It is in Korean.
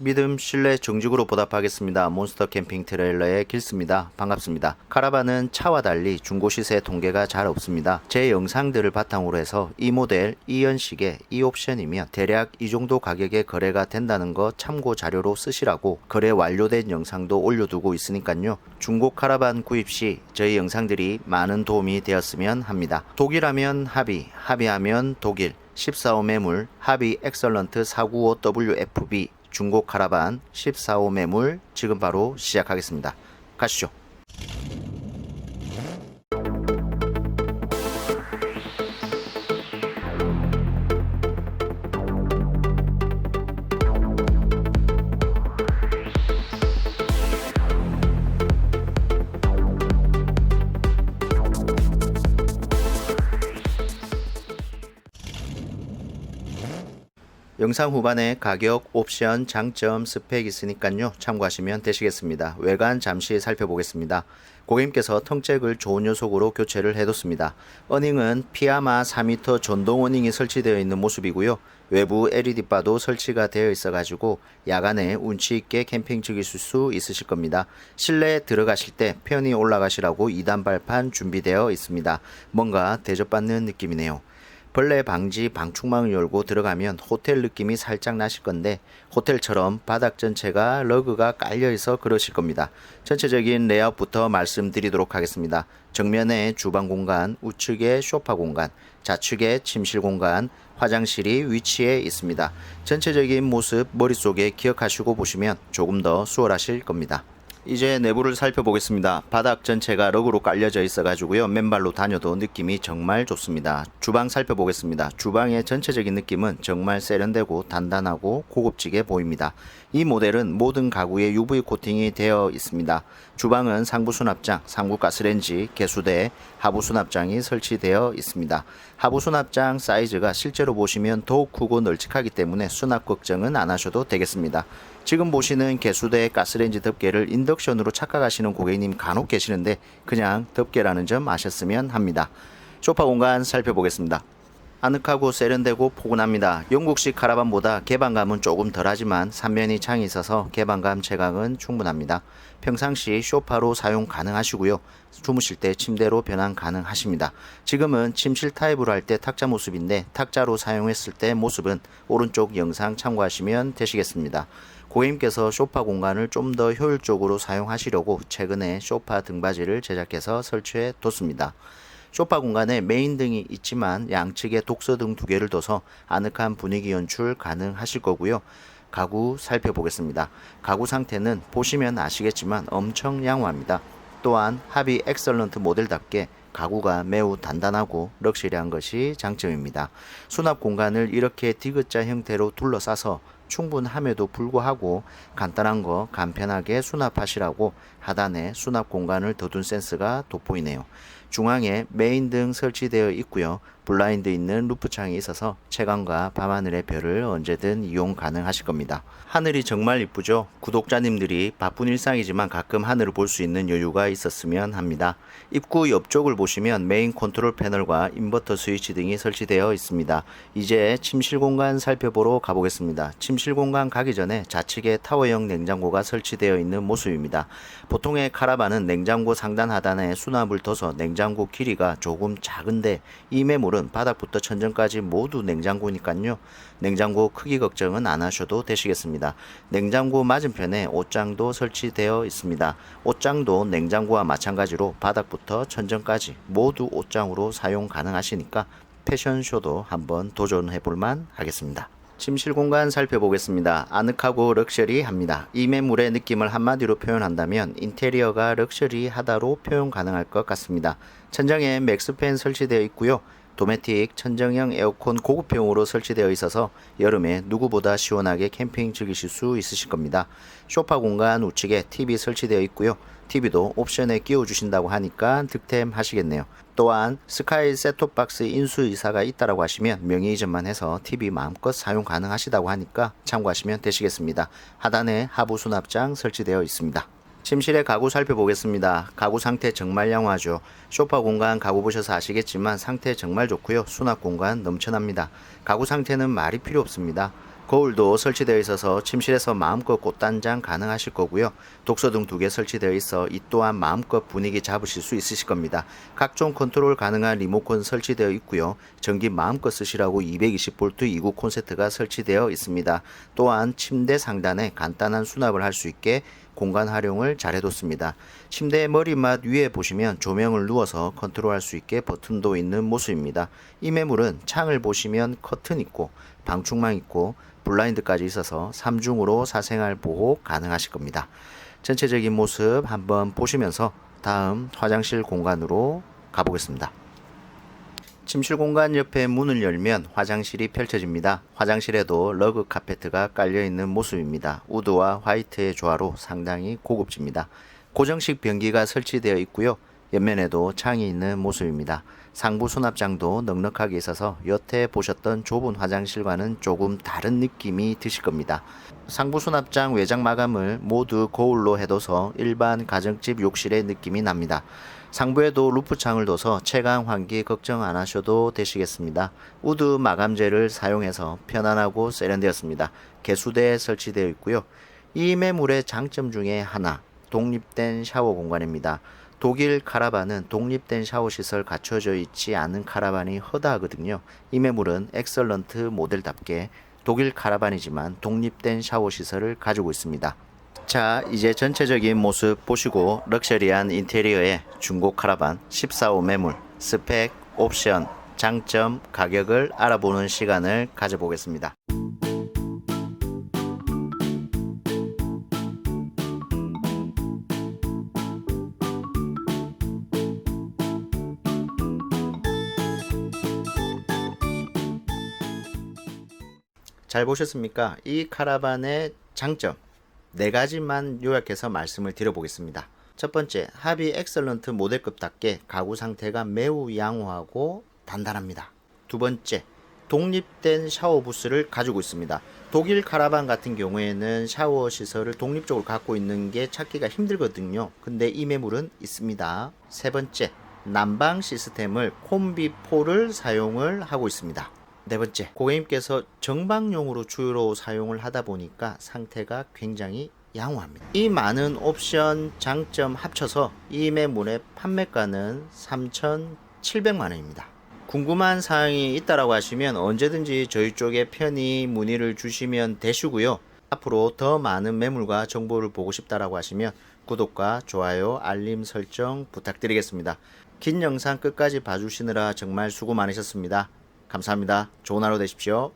믿음, 신뢰, 정직으로 보답하겠습니다. 몬스터 캠핑 트레일러의 길스입니다. 반갑습니다. 카라반은 차와 달리 중고 시세 통계가 잘 없습니다. 제 영상들을 바탕으로 해서 이 모델, 이 연식에 이 옵션이면 대략 이 정도 가격에 거래가 된다는 거 참고 자료로 쓰시라고 거래 완료된 영상도 올려두고 있으니까요. 중고 카라반 구입 시 저희 영상들이 많은 도움이 되었으면 합니다. 독일하면 합의, 합의하면 독일, 14호 매물, 합의 엑설런트 495WFB 중고 카라반 14호 매물 지금 바로 시작하겠습니다. 가시죠. 영상 후반에 가격, 옵션, 장점, 스펙 있으니까요. 참고하시면 되시겠습니다. 외관 잠시 살펴보겠습니다. 고객님께서 통잭을 좋은 녀석으로 교체를 해뒀습니다. 어닝은 피아마 4m 전동 어닝이 설치되어 있는 모습이고요. 외부 LED바도 설치가 되어 있어가지고 야간에 운치 있게 캠핑 즐기실 수 있으실 겁니다. 실내에 들어가실 때 편히 올라가시라고 2단 발판 준비되어 있습니다. 뭔가 대접받는 느낌이네요. 벌레 방지 방충망을 열고 들어가면 호텔 느낌이 살짝 나실 건데 호텔처럼 바닥 전체가 러그가 깔려 있어 그러실 겁니다. 전체적인 레이아웃부터 말씀드리도록 하겠습니다. 정면에 주방 공간, 우측에 소파 공간, 좌측에 침실 공간, 화장실이 위치해 있습니다. 전체적인 모습 머릿속에 기억하시고 보시면 조금 더 수월하실 겁니다. 이제 내부를 살펴보겠습니다. 바닥 전체가 럭으로 깔려져 있어 가지고요. 맨발로 다녀도 느낌이 정말 좋습니다. 주방 살펴보겠습니다. 주방의 전체적인 느낌은 정말 세련되고 단단하고 고급지게 보입니다. 이 모델은 모든 가구에 UV 코팅이 되어 있습니다. 주방은 상부 수납장, 상부 가스레인지, 개수대, 하부 수납장이 설치되어 있습니다. 하부 수납장 사이즈가 실제로 보시면 더욱 크고 널찍하기 때문에 수납 걱정은 안 하셔도 되겠습니다. 지금 보시는 개수대 가스레인지 덮개를 인덕션으로 착각하시는 고객님 간혹 계시는데 그냥 덮개라는 점 아셨으면 합니다. 소파 공간 살펴보겠습니다. 아늑하고 세련되고 포근합니다. 영국식 카라반보다 개방감은 조금 덜하지만 삼면이 창이 있어서 개방감 제각은 충분합니다. 평상시 쇼파로 사용 가능하시고요. 주무실 때 침대로 변환 가능하십니다. 지금은 침실 타입으로 할 때 탁자 모습인데 탁자로 사용했을 때 모습은 오른쪽 영상 참고하시면 되시겠습니다. 고객님께서 소파 공간을 좀 더 효율적으로 사용하시려고 최근에 소파 등받이를 제작해서 설치해 뒀습니다. 소파 공간에 메인 등이 있지만 양측에 독서 등 두 개를 둬서 아늑한 분위기 연출 가능하실 거고요. 가구 살펴보겠습니다. 가구 상태는 보시면 아시겠지만 엄청 양호합니다. 또한 합의 엑설런트 모델답게 가구가 매우 단단하고 럭셔리한 것이 장점입니다. 수납 공간을 이렇게 디귿자 형태로 둘러싸서 충분함에도 불구하고 간단한 거 간편하게 수납하시라고 하단에 수납 공간을 더 둔 센스가 돋보이네요. 중앙에 메인 등 설치되어 있고요. 블라인드 있는 루프창이 있어서 채광과 밤하늘의 별을 언제든 이용 가능하실 겁니다. 하늘이 정말 이쁘죠? 구독자님들이 바쁜 일상이지만 가끔 하늘을 볼 수 있는 여유가 있었으면 합니다. 입구 옆쪽을 보시면 메인 컨트롤 패널과 인버터 스위치 등이 설치되어 있습니다. 이제 침실 공간 살펴보러 가보겠습니다. 침실 공간 가기 전에 좌측에 타워형 냉장고가 설치되어 있는 모습입니다. 보통의 카라반은 냉장고 상단 하단에 수납을 둬서 냉장고 길이가 조금 작은데 이 매물은 바닥부터 천정까지 모두 냉장고니까요. 냉장고 크기 걱정은 안 하셔도 되시겠습니다. 냉장고 맞은편에 옷장도 설치되어 있습니다. 옷장도 냉장고와 마찬가지로 바닥부터 천정까지 모두 옷장으로 사용 가능하시니까 패션쇼도 한번 도전해 볼만 하겠습니다. 침실 공간 살펴보겠습니다. 아늑하고 럭셔리합니다. 이 매물의 느낌을 한마디로 표현한다면 인테리어가 럭셔리하다로 표현 가능할 것 같습니다. 천장에 맥스팬 설치되어 있고요. 도메틱 천정형 에어컨 고급형으로 설치되어 있어서 여름에 누구보다 시원하게 캠핑 즐기실 수 있으실 겁니다. 소파 공간 우측에 TV 설치되어 있고요. TV도 옵션에 끼워 주신다고 하니까 득템 하시겠네요. 또한 스카이 셋톱박스 인수 이사가 있다라고 하시면 명의 이전만 해서 TV 마음껏 사용 가능하시다고 하니까 참고하시면 되시겠습니다. 하단에 하부 수납장 설치되어 있습니다. 침실의 가구 살펴보겠습니다. 가구 상태 정말 양호하죠. 소파 공간 가구 보셔서 아시겠지만 상태 정말 좋고요. 수납 공간 넘쳐납니다. 가구 상태는 말이 필요 없습니다. 거울도 설치되어 있어서 침실에서 마음껏 꽃단장 가능하실 거고요. 독서 등 두 개 설치되어 있어 이 또한 마음껏 분위기 잡으실 수 있으실 겁니다. 각종 컨트롤 가능한 리모컨 설치되어 있고요. 전기 마음껏 쓰시라고 220V 2구 콘센트가 설치되어 있습니다. 또한 침대 상단에 간단한 수납을 할 수 있게 공간 활용을 잘 해뒀습니다. 침대 머리맡 위에 보시면 조명을 누워서 컨트롤할 수 있게 버튼도 있는 모습입니다. 이 매물은 창을 보시면 커튼 있고 방충망 있고 블라인드까지 있어서 3중으로 사생활 보호 가능하실 겁니다. 전체적인 모습 한번 보시면서 다음 화장실 공간으로 가보겠습니다. 침실 공간 옆에 문을 열면 화장실이 펼쳐집니다. 화장실에도 러그 카페트가 깔려 있는 모습입니다. 우드와 화이트의 조화로 상당히 고급집니다. 고정식 변기가 설치되어 있고요. 옆면에도 창이 있는 모습입니다. 상부 수납장도 넉넉하게 있어서 여태 보셨던 좁은 화장실과는 조금 다른 느낌이 드실 겁니다. 상부 수납장 외장 마감을 모두 거울로 해둬서 일반 가정집 욕실의 느낌이 납니다. 상부에도 루프창을 둬서 채광 환기 걱정 안 하셔도 되시겠습니다. 우드 마감재를 사용해서 편안하고 세련되었습니다. 개수대에 설치되어 있고요. 이 매물의 장점 중에 하나, 독립된 샤워 공간입니다. 독일 카라반은 독립된 샤워 시설 갖춰져 있지 않은 카라반이 허다하거든요. 이 매물은 엑설런트 모델답게 독일 카라반이지만 독립된 샤워 시설을 가지고 있습니다. 자, 이제 전체적인 모습 보시고 럭셔리한 인테리어의 중고 카라반 14호 매물, 스펙, 옵션, 장점, 가격을 알아보는 시간을 가져보겠습니다. 잘 보셨습니까? 이 카라반의 장점 네 가지만 요약해서 말씀을 드려보겠습니다. 첫 번째, 합이 엑설런트 모델급답게 가구 상태가 매우 양호하고 단단합니다. 두 번째, 독립된 샤워 부스를 가지고 있습니다. 독일 카라반 같은 경우에는 샤워 시설을 독립적으로 갖고 있는 게 찾기가 힘들거든요. 근데 이 매물은 있습니다. 세 번째, 난방 시스템을 콤비4를 사용을 하고 있습니다. 네 번째, 고객님께서 정방용으로 주로 사용을 하다 보니까 상태가 굉장히 양호합니다. 이 많은 옵션 장점 합쳐서 이 매물의 판매가는 3,700만 원입니다. 궁금한 사항이 있다라고 하시면 언제든지 저희 쪽에 편히 문의를 주시면 되시고요. 앞으로 더 많은 매물과 정보를 보고 싶다라고 하시면 구독과 좋아요, 알림 설정 부탁드리겠습니다. 긴 영상 끝까지 봐주시느라 정말 수고 많으셨습니다. 감사합니다. 좋은 하루 되십시오.